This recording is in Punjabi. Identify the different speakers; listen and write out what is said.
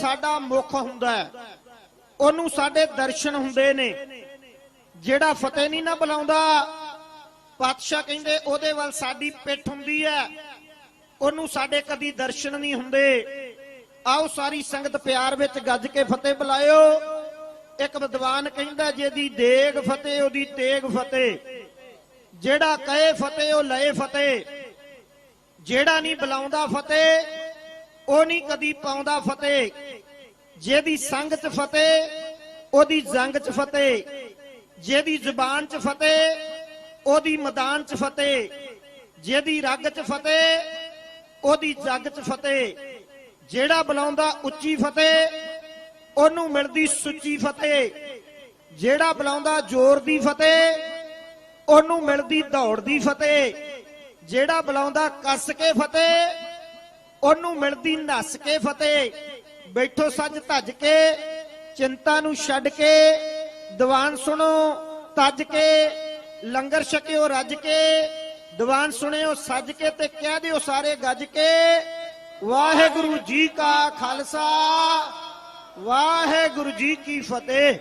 Speaker 1: ਸਾਡਾ ਮੁਖ ਹੁੰਦਾ ਹੈ। ਉਹਨੂੰ ਸਾਡੇ ਦਰਸ਼ਨ ਹੁੰਦੇ ਨੇ। ਜਿਹੜਾ ਫਤਿਹ ਨਹੀਂ ਨਾ ਬੁਲਾਉਂਦਾ, ਪਾਤਸ਼ਾਹ ਕਹਿੰਦੇ ਉਹਦੇ ਵੱਲ ਸਾਡੀ ਪਿੱਠ ਹੁੰਦੀ ਹੈ। ਉਹਨੂੰ ਸਾਡੇ ਕਦੀ ਦਰਸ਼ਨ ਨਹੀਂ ਹੁੰਦੇ। ਆਓ ਸਾਰੀ ਸੰਗਤ ਪਿਆਰ ਵਿੱਚ ਗੱਜ ਕੇ ਫਤਿਹ ਬੁਲਾਇਓ। ਇੱਕ ਵਿਦਵਾਨ ਕਹਿੰਦਾ, ਜਿਹਦੀ ਦੇਗ ਫਤਿਹ, ਉਹਦੀ ਤੇਗ ਫਤਿਹ। ਜਿਹੜਾ ਕਹੇ ਫਤਿਹ, ਉਹ ਲਏ ਫਤਿਹ। ਜਿਹੜਾ ਨਹੀਂ ਬੁਲਾਉਂਦਾ ਫਤਿਹ, ਉਹ ਨਹੀਂ ਕਦੀ ਪਾਉਂਦਾ ਫਤਿਹ। ਜਿਹਦੀ ਸੰਗ ਚ ਫਤਿਹ, ਉਹਦੀ ਜੰਗ ਚ ਫਤਿਹ, ਜਿਹਦੀ ਜ਼ੁਬਾਨ ਚ ਫਤਿਹ, ਉਹਦੀ ਮੈਦਾਨ ਚ ਫਤਿਹ, ਜਿਹਦੀ ਰੱਗ ਚ ਫਤਿਹ, ਉਹਦੀ ਜੱਗ ਚ ਫਤਿਹ। ਜਿਹੜਾ ਬੁਲਾਉਂਦਾ ਉੱਚੀ ਫਤਿਹ, ਉਹਨੂੰ ਮਿਲਦੀ ਸੁੱਚੀ ਫਤਿਹ। ਜਿਹੜਾ ਬੁਲਾਉਂਦਾ ਜ਼ੋਰ ਦੀ ਫਤਿਹ, ਉਹਨੂੰ ਮਿਲਦੀ ਦੌੜ ਦੀ ਫਤਿਹ। ਜਿਹੜਾ ਬੁਲਾਉਂਦਾ ਕੱਸ ਕੇ ਫਤਿਹ, ਉਹਨੂੰ ਮਿਲਦੀ ਨੱਸ ਕੇ ਫਤਿਹ। ਬੈਠੋ ਸੱਜ ਧੱਜ ਕੇ, ਚਿੰਤਾ ਨੂੰ ਛੱਡ ਕੇ, ਦੀਵਾਨ ਸੁਣੋ, ਤੱਜ ਕੇ, ਲੰਗਰ ਛਕਿਓ, ਰੱਜ ਕੇ, ਦੀਵਾਨ ਸੁਣਿਓ, ਸੱਜ ਕੇ ਤੇ ਕਹਿ ਦਿਓ ਸਾਰੇ ਗੱਜ ਕੇ, ਵਾਹਿਗੁਰੂ ਜੀ ਕਾ ਖਾਲਸਾ, ਵਾਹਿਗੁਰੂ ਜੀ ਕੀ ਫਤਿਹ।